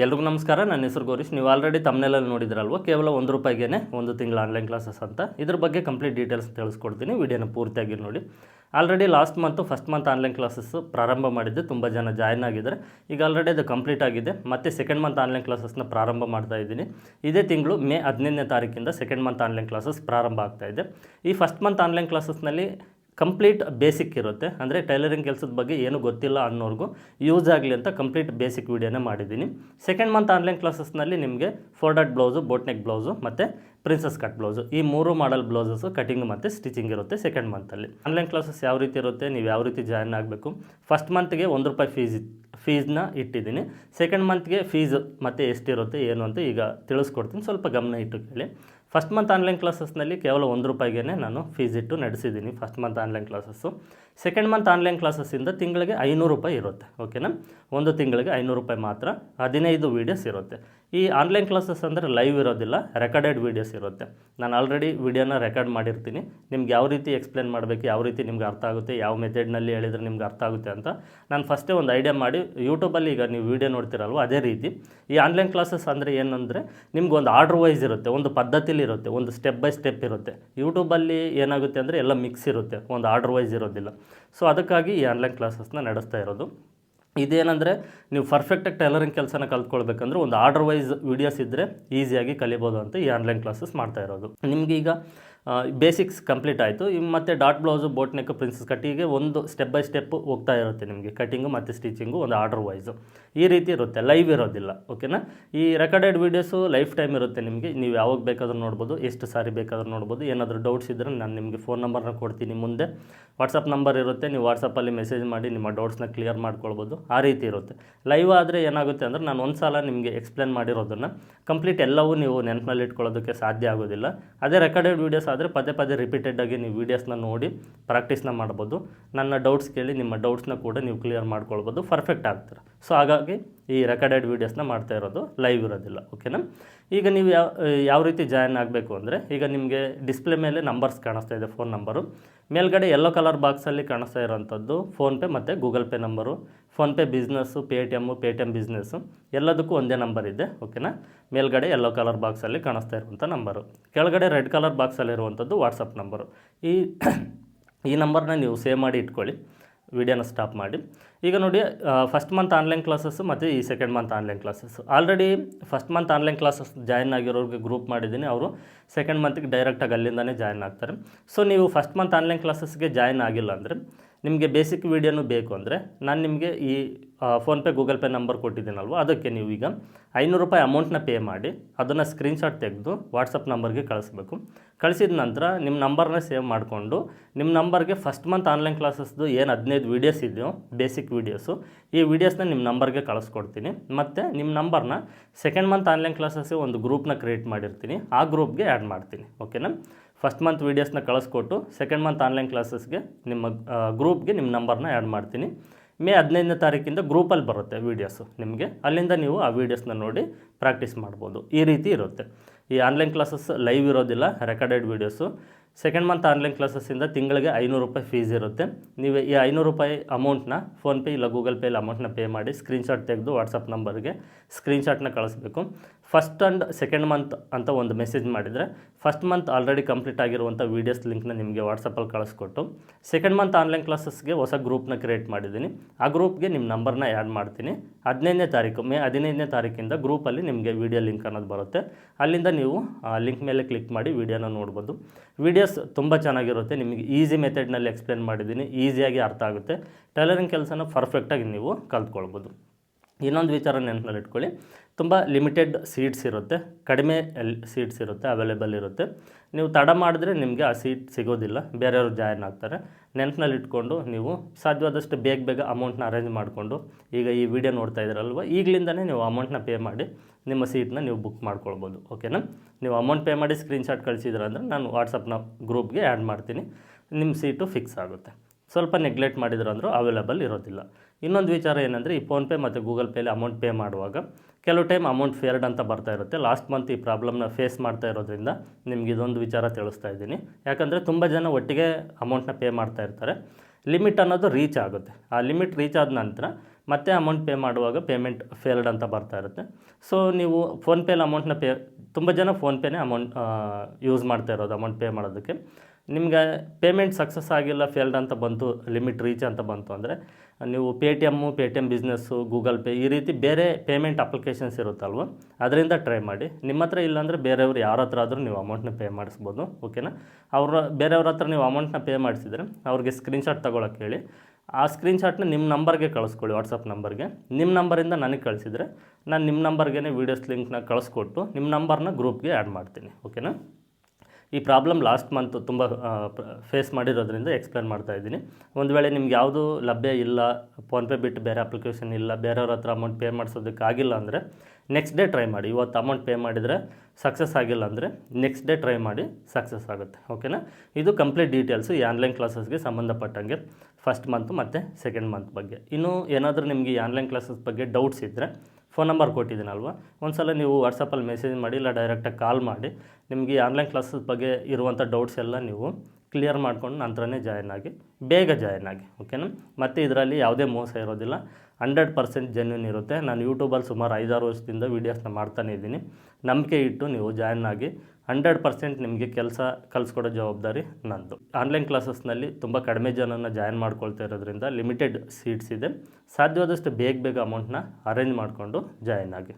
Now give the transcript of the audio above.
ಎಲ್ರಿಗೂ ನಮಸ್ಕಾರ. ನನ್ನ ಹೆಸರು ಗೌರೀಶ್. ನೀವು ಆಲ್ರೆಡಿ ತಮ್ಮನೆಲ್ಲಲ್ಲಿ ನೋಡಿದ್ರಲ್ವ? ಕೇವಲ ಒಂದು ರೂಪಾಯಿಗೆ ಒಂದು ತಿಂಗಳ ಆನ್ಲೈನ್ ಕ್ಲಾಸಸ್ ಅಂತ. ಇದ್ರ ಬಗ್ಗೆ ಕಂಪ್ಲೀಟ್ ಡೀಟೇಲ್ಸ್ ತಿಳಿಸ್ಕೊಡ್ತೀನಿ. ವಿಡಿಯೋನ ಪೂರ್ತಿಯಾಗಿ ನೋಡಿ. Already last month first month online classes ಪ್ರಾರಂಭ ಮಾಡಿದ್ದೆ. ತುಂಬ ಜನ ಜಾಯ್ನ್ ಆಗಿದ್ದಾರೆ. ಈಗ ಆಲ್ರೆಡಿ ಅದು ಕಂಪ್ಲೀಟ್ ಆಗಿದೆ. ಮತ್ತು ಸೆಕೆಂಡ್ ಮಂತ್ ಆನ್ಲೈನ್ ಕ್ಲಾಸಸ್ನ ಪ್ರಾರಂಭ ಮಾಡ್ತಾ ಇದ್ದೀನಿ. ಇದೇ ತಿಂಗಳು ಮೇ ಹದಿನೈದನೇ ತಾರೀಕಿಂದ ಸೆಕೆಂಡ್ ಮಂತ್ ಆನ್ಲೈನ್ ಕ್ಲಾಸಸ್ ಪ್ರಾರಂಭ ಆಗ್ತಾ ಇದೆ. ಈ ಫಸ್ಟ್ ಮಂತ್ ಆನ್ಲೈನ್ ಕ್ಲಾಸಸ್ನಲ್ಲಿ ಕಂಪ್ಲೀಟ್ ಬೇಸಿಕ್ ಇರುತ್ತೆ. ಅಂದರೆ ಟೈಲರಿಂಗ್ ಕೆಲಸದ ಬಗ್ಗೆ ಏನು ಗೊತ್ತಿಲ್ಲ ಅನ್ನೋರ್ಗೂ ಯೂಸ್ ಆಗಲಿ ಅಂತ ಕಂಪ್ಲೀಟ್ ಬೇಸಿಕ್ ವೀಡಿಯೋನೇ ಮಾಡಿದ್ದೀನಿ. ಸೆಕೆಂಡ್ ಮಂತ್ ಆನ್ಲೈನ್ ಕ್ಲಾಸಸ್ನಲ್ಲಿ ನಿಮಗೆ four dot blouse boat neck blouse ಮತ್ತು ಪ್ರಿನ್ಸಸ್ ಕಟ್ ಬ್ಲೌಸು ಈ ಮೂರು ಮಾಡಲ್ ಬ್ಲೌಸಸ್ಸು ಕಟಿಂಗ್ ಮತ್ತು ಸ್ಟಿಚಿಂಗ್ ಇರುತ್ತೆ ಸೆಕೆಂಡ್ ಮಂತಲ್ಲಿ ಆನ್ಲೈನ್ ಕ್ಲಾಸಸ್ ಯಾವ ರೀತಿ ಇರುತ್ತೆ, ನೀವು ಯಾವ ರೀತಿ ಜಾಯ್ನ್ ಆಗಬೇಕು? ಫಸ್ಟ್ ಮಂತ್ಗೆ ಒಂದು ರೂಪಾಯಿ ಫೀಸ್ ಫೀಸ್ನ ಇಟ್ಟಿದ್ದೀನಿ. ಸೆಕೆಂಡ್ ಮಂತ್ಗೆ ಫೀಸ್ ಮತ್ತು ಎಷ್ಟಿರುತ್ತೆ, ಏನು ಅಂತ ಈಗ ತಿಳಿಸ್ಕೊಡ್ತೀನಿ. ಸ್ವಲ್ಪ ಗಮನ ಇಟ್ಟು ಕೇಳಿ. ಫಸ್ಟ್ ಮಂತ್ ಆನ್ಲೈನ್ ಕ್ಲಾಸಸ್ನಲ್ಲಿ ಕೇವಲ ಒಂದು ರೂಪಾಯಿಗೆ ನಾನು ಫೀಸ್ ಇಟ್ಟು ನಡೆಸಿದ್ದೀನಿ first month online classes second month online ಕ್ಲಾಸಸ್ಸಿಂದ ತಿಂಗಳಿಗೆ ಐನೂರು ರೂಪಾಯಿ ಇರುತ್ತೆ ಓಕೆನಾ ಒಂದು ತಿಂಗಳಿಗೆ ಐನೂರು ರೂಪಾಯಿ ಮಾತ್ರ. ಹದಿನೈದು ವೀಡಿಯೋಸ್ ಇರುತ್ತೆ. ಈ ಆನ್ಲೈನ್ ಕ್ಲಾಸಸ್ ಅಂದರೆ ಲೈವ್ ಇರೋದಿಲ್ಲ ರೆಕಾರ್ಡೆಡ್ ವೀಡಿಯೋಸ್ ಇರುತ್ತೆ ನಾನು ಆಲ್ರೆಡಿ ವಿಡಿಯೋನ ರೆಕಾರ್ಡ್ ಮಾಡಿರ್ತೀನಿ. ನಿಮ್ಗೆ ಯಾವ ರೀತಿ ಎಕ್ಸ್ಪ್ಲೇನ್ ಮಾಡಬೇಕು, ಯಾವ ರೀತಿ ನಿಮ್ಗೆ ಅರ್ಥ ಆಗುತ್ತೆ, ಯಾವ ಮೆಥಡ್ನಲ್ಲಿ ಹೇಳಿದ್ರೆ ನಿಮ್ಗೆ ಅರ್ಥ ಆಗುತ್ತೆ ಅಂತ ನಾನು ಫಸ್ಟೇ ಒಂದು ಐಡಿಯಾ ಮಾಡಿ ಯೂಟ್ಯೂಬಲ್ಲಿ ಈಗ ನೀವು ವಿಡಿಯೋ ನೋಡ್ತಿರಲ್ವ, ಅದೇ ರೀತಿ. ಈ ಆನ್ಲೈನ್ ಕ್ಲಾಸಸ್ ಅಂದರೆ ಏನಂದರೆ ನಿಮ್ಗೆ ಒಂದು ಆರ್ಡ್ರ್ ವೈಸ್ ಇರುತ್ತೆ, ಒಂದು ಪದ್ಧತಿಲಿ ಇರುತ್ತೆ, ಒಂದು ಸ್ಟೆಪ್ ಬೈ ಸ್ಟೆಪ್ ಇರುತ್ತೆ. ಯೂಟ್ಯೂಬಲ್ಲಿ ಏನಾಗುತ್ತೆ ಅಂದರೆ ಎಲ್ಲ ಮಿಕ್ಸ್ ಇರುತ್ತೆ, ಒಂದು ಆರ್ಡ್ರ್ ವೈಸ್ ಇರೋದಿಲ್ಲ. ಸೊ ಅದಕ್ಕಾಗಿ ಈ ಆನ್ಲೈನ್ ಕ್ಲಾಸಸ್ನ ನಡೆಸ್ತಾ ಇರೋದು. ಇದೇನಂದರೆ ನೀವು ಪರ್ಫೆಕ್ಟಾಗಿ ಟೈಲರಿಂಗ್ ಕೆಲಸನ ಕಲ್ತ್ಕೊಳ್ಬೇಕಂದ್ರೆ ಒಂದು ಆರ್ಡರ್ ವೈಸ್ ವೀಡಿಯೋಸ್ ಇದ್ದರೆ ಈಸಿಯಾಗಿ ಕಲಿಬೋದು ಅಂತ ಈ ಆನ್ಲೈನ್ ಕ್ಲಾಸಸ್ ಮಾಡ್ತಾ ಇರೋದು. ನಿಮಗೀಗ ಬೇಸಿಕ್ಸ್ ಕಂಪ್ಲೀಟ್ ಆಯಿತು. ಮತ್ತು dot blouse boat neck princess ಕಟ್ಟಿಗೆ ಒಂದು ಸ್ಟೆಪ್ ಬೈ ಸ್ಟೆಪ್ ಹೋಗ್ತಾ ಇರುತ್ತೆ ನಿಮಗೆ. ಕಟಿಂಗು ಮತ್ತು ಸ್ಟಿಚಿಂಗು ಒಂದು ಆರ್ಡರ್ ವೈಸು ಈ ರೀತಿ ಇರುತ್ತೆ. ಲೈವ್ ಇರೋದಿಲ್ಲ. ಓಕೆನಾ ಈ ರೆಕಾರ್ಡೆಡ್ ವೀಡಿಯೋಸು ಲೈಫ್ ಟೈಮ್ ಇರುತ್ತೆ ನಿಮಗೆ. ನೀವು ಯಾವಾಗ ಬೇಕಾದರೂ ನೋಡ್ಬೋದು. ಎಷ್ಟು ಸಾರಿ ಬೇಕಾದರೂ ನೋಡ್ಬೋದು. ಏನಾದರೂ ಡೌಟ್ಸ್ ಇದ್ದರೆ ನಾನು ನಿಮಗೆ ಫೋನ್ ನಂಬರ್ನ ಕೊಡ್ತೀನಿ ಮುಂದೆ. ವಾಟ್ಸಪ್ ನಂಬರ್ ಇರುತ್ತೆ. ನೀವು ವಾಟ್ಸಪ್ಪಲ್ಲಿ ಮೆಸೇಜ್ ಮಾಡಿ ನಿಮ್ಮ ಡೌಟ್ಸ್ನ ಕ್ಲಿಯರ್ ಮಾಡ್ಕೊಳ್ಬೋದು. ಆ ರೀತಿ ಇರುತ್ತೆ. ಲೈವ್ ಆದರೆ ಏನಾಗುತ್ತೆ ಅಂದರೆ ನಾನು ಒಂದು ಸಲ ನಿಮಗೆ ಎಕ್ಸ್ಪ್ಲೇನ್ ಮಾಡಿರೋದನ್ನು ಕಂಪ್ಲೀಟ್ ಎಲ್ಲವೂ ನೀವು ನೆನಪಿನಲ್ಲಿ ಇಟ್ಕೊಳ್ಳೋದಕ್ಕೆ ಸಾಧ್ಯ ಆಗೋದಿಲ್ಲ. ಅದೇ ರೆಕಾರ್ಡೆಡ್ ವೀಡಿಯೋಸ್ ಆದರೆ ಪದೇ ಪದೇ ರಿಪೀಟೆಡಾಗಿ ನೀವು ವೀಡಿಯೋಸ್ನ ನೋಡಿ ಪ್ರಾಕ್ಟೀಸ್ನ ಮಾಡ್ಬೋದು. ನನ್ನ ಡೌಟ್ಸ್ ಕೇಳಿ ನಿಮ್ಮ ಡೌಟ್ಸ್ನ ಕೂಡ ನೀವು ಕ್ಲಿಯರ್ ಮಾಡ್ಕೊಳ್ಬೋದು. ಪರ್ಫೆಕ್ಟ್ ಆಗ್ತೀರ. ಸೊ ಹಾಗಾಗಿ ಈ ರೆಕಾರ್ಡೆಡ್ ವೀಡಿಯೋಸ್ನ ಮಾಡ್ತಾ ಇರೋದು ಲೈವ್ ಇರೋದಿಲ್ಲ. ಓಕೆನಾ ಈಗ ನೀವು ಯಾವ ಯಾವ ರೀತಿ ಜಾಯಿನ್ ಆಗಬೇಕು ಅಂದರೆ ಈಗ ನಿಮಗೆ ಡಿಸ್ಪ್ಲೇ ಮೇಲೆ ನಂಬರ್ಸ್ ಕಾಣಿಸ್ತಾ ಇದೆ ಫೋನ್ ನಂಬರು ಮೇಲ್ಗಡೆ ಎಲ್ಲೋ ಕಲರ್ ಬಾಕ್ಸಲ್ಲಿ ಕಾಣಿಸ್ತಾ ಇರೋಂಥದ್ದು ಫೋನ್ಪೇ ಮತ್ತು Google Pay number PhonePe business Paytm Paytm business ಎಲ್ಲದಕ್ಕೂ ಒಂದೇ ನಂಬರ್ ಇದೆ ಓಕೆನಾ ಮೇಲ್ಗಡೆ ಎಲ್ಲೋ ಕಲರ್ ಬಾಕ್ಸಲ್ಲಿ ಕಾಣಿಸ್ತಾ ಇರುವಂಥ ನಂಬರು ಕೆಳಗಡೆ ರೆಡ್ ಕಲರ್ ಬಾಕ್ಸಲ್ಲಿರುವಂಥದ್ದು ವಾಟ್ಸಪ್ ನಂಬರು ಈ ಈ ನಂಬರ್ನ ನೀವು ಸೇವ್ ಮಾಡಿ ಇಟ್ಕೊಳ್ಳಿ. ವಿಡಿಯೋನ ಸ್ಟಾಪ್ ಮಾಡಿ. ಈಗ ನೋಡಿ ಫಸ್ಟ್ ಮಂತ್ ಆನ್ಲೈನ್ ಕ್ಲಾಸಸ್ಸು ಮತ್ತು ಈ second month online classes already first month online classes join ಆಗಿರೋರಿಗೆ group ಮಾಡಿದ್ದೀನಿ. ಅವರು ಸೆಕೆಂಡ್ ಮಂತ್ಗೆ ಡೈರೆಕ್ಟಾಗಿ ಅಲ್ಲಿಂದನೇ ಜಾಯಿನ್ ಆಗ್ತಾರೆ. ಸೊ ನೀವು ಫಸ್ಟ್ ಮಂತ್ ಆನ್ಲೈನ್ ಕ್ಲಾಸಸ್ಗೆ ಜಾಯಿನ್ ಆಗಿಲ್ಲ ಅಂದರೆ ನಿಮಗೆ ಬೇಸಿಕ್ ವೀಡಿಯೋನು ಬೇಕು ಅಂದರೆ ನಾನು ನಿಮಗೆ ಈ ಫೋನ್ಪೇ, ಗೂಗಲ್ ಪೇ ನಂಬರ್ ಕೊಟ್ಟಿದ್ದೀನಲ್ವ? ಅದಕ್ಕೆ ನೀವು ಈಗ ಐನೂರು ರೂಪಾಯಿ ಅಮೌಂಟ್ನ ಪೇ ಮಾಡಿ, ಅದನ್ನು ಸ್ಕ್ರೀನ್ಶಾಟ್ ತೆಗೆದು ವಾಟ್ಸಪ್ ನಂಬರ್ಗೆ ಕಳಿಸ್ಬೇಕು. ಕಳಿಸಿದ ನಂತರ ನಿಮ್ಮ ನಂಬರ್ನ ಸೇವ್ ಮಾಡಿಕೊಂಡು, ನಿಮ್ಮ ನಂಬರ್ಗೆ ಫಸ್ಟ್ ಮಂತ್ ಆನ್ಲೈನ್ ಕ್ಲಾಸಸ್ದು ಏನು ಹದಿನೈದು ವೀಡಿಯೋಸ್ ಇದೆಯೋ ಬೇಸಿಕ್ ವೀಡಿಯೋಸು ಈ ವೀಡಿಯೋಸ್ನ ನಿಮ್ಮ ನಂಬರ್ಗೆ ಕಳಿಸ್ಕೊಡ್ತೀನಿ. ಮತ್ತು ನಿಮ್ಮ ನಂಬರ್ನ ಸೆಕೆಂಡ್ ಮಂತ್ ಆನ್ಲೈನ್ ಕ್ಲಾಸಸ್ಗೆ ಒಂದು ಗ್ರೂಪ್ನ ಕ್ರಿಯೇಟ್ ಮಾಡಿರ್ತೀನಿ. ಆ ಗ್ರೂಪ್ಗೆ ಆ್ಯಡ್ ಮಾಡ್ತೀನಿ. ಓಕೆನಾ ಫಸ್ಟ್ ಮಂತ್ ವೀಡಿಯೋಸ್ನ ಕಳಿಸ್ಕೊಟ್ಟು ಸೆಕೆಂಡ್ ಮಂತ್ ಆನ್ಲೈನ್ ಕ್ಲಾಸಸ್ಗೆ ನಿಮ್ಮ ಗ್ರೂಪ್ಗೆ ನಿಮ್ಮ ನಂಬರ್ನ ಆ್ಯಡ್ ಮಾಡ್ತೀನಿ. ಮೇ ಹದಿನೈದನೇ ತಾರೀಕಿಂದ ಗ್ರೂಪಲ್ಲಿ ಬರುತ್ತೆ ವೀಡಿಯೋಸು ನಿಮಗೆ. ಅಲ್ಲಿಂದ ನೀವು ಆ ವೀಡಿಯೋಸ್ನ ನೋಡಿ ಪ್ರಾಕ್ಟೀಸ್ ಮಾಡ್ಬೋದು. ಈ ರೀತಿ ಇರುತ್ತೆ. ಈ ಆನ್ಲೈನ್ ಕ್ಲಾಸಸ್ ಲೈವ್ ಇರೋದಿಲ್ಲ, recorded videos. Second month online ಕ್ಲಾಸಸ್ಸಿಂದ ತಿಂಗಳಿಗೆ ಐನೂರು ರೂಪಾಯಿ ಫೀಸ್ ಇರುತ್ತೆ. ನೀವು ಈ ಐನೂರು ರೂಪಾಯಿ ಅಮೌಂಟ್ನ ಫೋನ್ಪೇ ಇಲ್ಲ ಗೂಗಲ್ ಪೇಲಿ ಅಮೌಂಟ್ನ ಪೇ ಮಾಡಿ ಸ್ಕ್ರೀನ್ಶಾಟ್ ತೆಗೆದು ವಾಟ್ಸಪ್ ನಂಬರ್ಗೆ ಸ್ಕ್ರೀನ್ಶಾಟ್ನ ಕಳಿಸ್ಬೇಕು. ಫಸ್ಟ್ ಆ್ಯಂಡ್ ಸೆಕೆಂಡ್ ಮಂತ್ ಅಂತ ಒಂದು ಮೆಸೇಜ್ ಮಾಡಿದರೆ ಫಸ್ಟ್ ಮಂತ್ ಆಲ್ರೆಡಿ ಕಂಪ್ಲೀಟ್ ಆಗಿರುವಂಥ ವೀಡಿಯೋಸ್ ಲಿಂಕ್ನ ನಿಮಗೆ ವಾಟ್ಸಪ್ಪಲ್ಲಿ ಕಳಿಸ್ಕೊಟ್ಟು ಸೆಕೆಂಡ್ ಮಂತ್ ಆನ್ಲೈನ್ ಕ್ಲಾಸಸ್ಗೆ ಹೊಸ ಗ್ರೂಪ್ನ ಕ್ರಿಯೇಟ್ ಮಾಡಿದ್ದೀನಿ. ಆ ಗ್ರೂಪ್ಗೆ ನಿಮ್ಮ ನಂಬರ್ನ ಆ್ಯಡ್ ಮಾಡ್ತೀನಿ. ಹದಿನೈದನೇ ತಾರೀಕು, ಮೇ ಹದಿನೈದನೇ ತಾರೀಕಿಂದ ಗ್ರೂಪಲ್ಲಿ ನಿಮಗೆ ವೀಡಿಯೋ ಲಿಂಕ್ ಅನ್ನೋದು ಬರುತ್ತೆ. ಅಲ್ಲಿಂದ ನೀವು, ಆ ಲಿಂಕ್ ಮೇಲೆ ಕ್ಲಿಕ್ ಮಾಡಿ ವೀಡಿಯೋನ ನೋಡ್ಬೋದು. ವೀಡಿಯೋಸ್ ತುಂಬ ಚೆನ್ನಾಗಿರುತ್ತೆ. ನಿಮಗೆ ಈಸಿ ಮೆಥಡ್ನಲ್ಲಿ ಎಕ್ಸ್ಪ್ಲೇನ್ ಮಾಡಿದ್ದೀನಿ. ಈಸಿಯಾಗಿ ಅರ್ಥ ಆಗುತ್ತೆ. ಟೈಲರಿಂಗ್ ಕೆಲಸನ ಪರ್ಫೆಕ್ಟಾಗಿ ನೀವು ಕಲ್ತ್ಕೊಳ್ಬೋದು. ಇನ್ನೊಂದು ವಿಚಾರ ನೆನಪಿನಲ್ಲಿ ಇಟ್ಕೊಳ್ಳಿ ತುಂಬ ಲಿಮಿಟೆಡ್ ಸೀಟ್ಸ್ ಇರುತ್ತೆ. ಕಡಿಮೆ ಸೀಟ್ಸ್ ಇರುತ್ತೆ ಅವೈಲೇಬಲ್ ಇರುತ್ತೆ. ನೀವು ತಡ ಮಾಡಿದ್ರೆ ನಿಮಗೆ ಆ ಸೀಟ್ ಸಿಗೋದಿಲ್ಲ. ಬೇರೆಯವರು ಜಾಯ್ನ್ ಆಗ್ತಾರೆ. ನೆನಪಿನಲ್ಲಿ ಇಟ್ಕೊಂಡು ನೀವು ಸಾಧ್ಯವಾದಷ್ಟು ಬೇಗ ಬೇಗ ಅಮೌಂಟ್ನ ಅರೇಂಜ್ ಮಾಡಿಕೊಂಡು, ಈಗ ಈ ವಿಡಿಯೋ ನೋಡ್ತಾ ಇದ್ದೀರಲ್ವ ಈಗಲಿಂದನೇ ನೀವು ಅಮೌಂಟ್ನ ಪೇ ಮಾಡಿ ನಿಮ್ಮ ಸೀಟ್ನ ನೀವು ಬುಕ್ ಮಾಡ್ಕೊಳ್ಬೋದು. ಓಕೆನಾ ನೀವು ಅಮೌಂಟ್ ಪೇ ಮಾಡಿ ಸ್ಕ್ರೀನ್ಶಾಟ್ ಕಳಿಸಿದ್ರೆ ಅಂದರೆ ನಾನು ವಾಟ್ಸಪ್ನ ಗ್ರೂಪ್ಗೆ ಆ್ಯಡ್ ಮಾಡ್ತೀನಿ. ನಿಮ್ಮ ಸೀಟು ಫಿಕ್ಸ್ ಆಗುತ್ತೆ. ಸ್ವಲ್ಪ ನೆಗ್ಲೆಕ್ಟ್ ಮಾಡಿದ್ರು ಅಂದರೂ ಅವೈಲೇಬಲ್ ಇರೋದಿಲ್ಲ. ಇನ್ನೊಂದು ವಿಚಾರ ಏನಂದರೆ, ಈ ಫೋನ್ಪೇ ಮತ್ತು ಗೂಗಲ್ ಪೇಲಿ ಅಮೌಂಟ್ ಪೇ ಮಾಡುವಾಗ ಕೆಲವು ಟೈಮ್ ಅಮೌಂಟ್ ಫೇರ್ಡ್ ಅಂತ ಬರ್ತಾ ಇರುತ್ತೆ. ಲಾಸ್ಟ್ ಮಂತ್ ಈ ಪ್ರಾಬ್ಲಮ್ನ ಫೇಸ್ ಮಾಡ್ತಾ ಇರೋದ್ರಿಂದ ನಿಮ್ಗೆ ಇದೊಂದು ವಿಚಾರ ತಿಳಿಸ್ತಾ ಇದ್ದೀನಿ. ಯಾಕಂದರೆ ತುಂಬ ಜನ ಒಟ್ಟಿಗೆ ಅಮೌಂಟ್ನ ಪೇ ಮಾಡ್ತಾ ಇರ್ತಾರೆ. ಲಿಮಿಟ್ ಅನ್ನೋದು ರೀಚ್ ಆಗುತ್ತೆ. ಆ ಲಿಮಿಟ್ ರೀಚ್ ಆದ ನಂತರ ಮತ್ತೆ ಅಮೌಂಟ್ ಪೇ ಮಾಡುವಾಗ ಪೇಮೆಂಟ್ ಫೇಲ್ಡ್ ಅಂತ ಬರ್ತಾ ಇರುತ್ತೆ. ಸೊ ನೀವು ಫೋನ್ಪೇಲಿ ಅಮೌಂಟ್ನ ಪೇ ತುಂಬ ಜನ ಫೋನ್ಪೇನೇ ಅಮೌಂಟ್ ಯೂಸ್ ಮಾಡ್ತಾ ಇರೋದು ಅಮೌಂಟ್ ಪೇ ಮಾಡೋದಕ್ಕೆ. ನಿಮಗೆ ಪೇಮೆಂಟ್ ಸಕ್ಸಸ್ ಆಗಿಲ್ಲ ಫೇಲ್ಡ್ ಅಂತ ಬಂತು ಲಿಮಿಟ್ ರೀಚ್ ಅಂತ ಬಂತು ಅಂದರೆ, ನೀವು Paytm Paytm business Google Pay ಈ ರೀತಿ ಬೇರೆ ಪೇಮೆಂಟ್ ಅಪ್ಲಿಕೇಶನ್ಸ್ ಇರುತ್ತಲ್ವ, ಅದರಿಂದ ಟ್ರೈ ಮಾಡಿ. ನಿಮ್ಮ ಹತ್ರ ಇಲ್ಲಾಂದರೆ ಬೇರೆಯವ್ರು ಯಾರ ಹತ್ರ ಆದರೂ ನೀವು ಅಮೌಂಟ್ನ ಪೇ ಮಾಡಿಸ್ಬೋದು ಓಕೆನಾ ಅವರು, ಬೇರೆಯವ್ರ ಹತ್ರ ನೀವು ಅಮೌಂಟ್ನ ಪೇ ಮಾಡಿಸಿದರೆ, ಅವ್ರಿಗೆ ಸ್ಕ್ರೀನ್ಶಾಟ್ ತೊಗೊಳಕ್ಕೆ ಹೇಳಿ. ಆ ಸ್ಕ್ರೀನ್ಶಾಟ್ನ ನಿಮ್ಮ ನಂಬರ್ಗೆ ಕಳಿಸ್ಕೊಳ್ಳಿ, ವಾಟ್ಸಪ್ ನಂಬರ್ಗೆ. ನಿಮ್ಮ ನಂಬರಿಂದ ನನಗೆ ಕಳಿಸಿದರೆ, ನಾನು ನಿಮ್ಮ ನಂಬರ್ಗೆ ವೀಡಿಯೋಸ್ ಲಿಂಕ್ನ ಕಳಿಸ್ಕೊಟ್ಟು, ನಿಮ್ಮ ನಂಬರ್ನ ಗ್ರೂಪ್ಗೆ ಆ್ಯಡ್ ಮಾಡ್ತೀನಿ ಓಕೆನಾ ಈ ಪ್ರಾಬ್ಲಮ್ ಲಾಸ್ಟ್ ಮಂತ್ ತುಂಬ ಫೇಸ್ ಮಾಡಿರೋದ್ರಿಂದ ಎಕ್ಸ್ಪ್ಲೇನ್ ಮಾಡ್ತಾ ಇದ್ದೀನಿ. ಒಂದು ವೇಳೆ ನಿಮ್ಗೆ ಯಾವುದು ಲಭ್ಯ ಇಲ್ಲ ಫೋನ್ಪೇ ಬಿಟ್ಟು ಬೇರೆ ಅಪ್ಲಿಕೇಶನ್ ಇಲ್ಲ, ಬೇರೆಯವ್ರ ಹತ್ರ ಅಮೌಂಟ್ ಪೇ ಮಾಡಿಸೋದಕ್ಕೆ ಆಗಿಲ್ಲ ಅಂದರೆ ನೆಕ್ಸ್ಟ್ ಡೇ ಟ್ರೈ ಮಾಡಿ. ಇವತ್ತು ಅಮೌಂಟ್ ಪೇ ಮಾಡಿದರೆ ಸಕ್ಸಸ್ ಆಗಿಲ್ಲ ಅಂದರೆ ನೆಕ್ಸ್ಟ್ ಡೇ ಟ್ರೈ ಮಾಡಿ ಸಕ್ಸಸ್ ಆಗುತ್ತೆ. ಓಕೆನಾ ಇದು ಕಂಪ್ಲೀಟ್ ಡೀಟೇಲ್ಸು ಈ ಆನ್ಲೈನ್ ಕ್ಲಾಸಸ್ಗೆ ಸಂಬಂಧಪಟ್ಟಂಗೆ ಫಸ್ಟ್ ಮಂತ್ ಮತ್ತು ಸೆಕೆಂಡ್ ಮಂತ್ ಬಗ್ಗೆ. ಇನ್ನು ಏನಾದರೂ ನಿಮಗೆ ಆನ್ಲೈನ್ ಕ್ಲಾಸಸ್ ಬಗ್ಗೆ ಡೌಟ್ಸ್ ಇದ್ದರೆ ಫೋನ್ ನಂಬರ್ ಕೊಟ್ಟಿದ್ದೀನಲ್ವ? ಒಂದು ಸಲ ನೀವು ವಾಟ್ಸಪ್ಪಲ್ಲಿ ಮೆಸೇಜ್ ಮಾಡಿ, ಇಲ್ಲ ಡೈರೆಕ್ಟಾಗಿ ಕಾಲ್ ಮಾಡಿ, ನಿಮಗೆ ಆನ್ಲೈನ್ ಕ್ಲಾಸಸ್ ಬಗ್ಗೆ ಇರುವಂಥ ಡೌಟ್ಸ್ ಎಲ್ಲ ನೀವು ಕ್ಲಿಯರ್ ಮಾಡ್ಕೊಂಡು ನಂತರನೇ ಜಾಯ್ನ್ ಆಗಿ, ಬೇಗ ಜಾಯ್ನ್ ಆಗಿ ಓಕೆನಾ ಮತ್ತು ಇದರಲ್ಲಿ ಯಾವುದೇ ಮೋಸ ಇರೋದಿಲ್ಲ. ಹಂಡ್ರೆಡ್ ಪರ್ಸೆಂಟ್ ಜೆನ್ಯೂನ್ ಇರುತ್ತೆ. ನಾನು ಯೂಟ್ಯೂಬಲ್ಲಿ ಸುಮಾರು ಐದಾರು ವರ್ಷದಿಂದ ವೀಡಿಯೋಸ್ನ ಮಾಡ್ತಾನೆ ಇದ್ದೀನಿ. ನಂಬಿಕೆ ಇಟ್ಟು ನೀವು ಜಾಯ್ನ್ ಆಗಿ ಹಂಡ್ರೆಡ್ ಪರ್ಸೆಂಟ್ ನಿಮಗೆ ಕೆಲಸ ಕಲಿಸ್ಕೊಡೋ ಜವಾಬ್ದಾರಿ ನಂದು. ಆನ್ಲೈನ್ ಕ್ಲಾಸಸ್ನಲ್ಲಿ ತುಂಬ ಕಡಿಮೆ ಜನನ ಜಾಯ್ನ್ ಮಾಡ್ಕೊಳ್ತಾ ಇರೋದ್ರಿಂದ ಲಿಮಿಟೆಡ್ ಸೀಟ್ಸ್ ಇದೆ. ಸಾಧ್ಯವಾದಷ್ಟು ಬೇಗ ಬೇಗ ಅಮೌಂಟ್ನ ಅರೇಂಜ್ ಮಾಡಿಕೊಂಡು ಜಾಯ್ನ್ ಆಗಿ.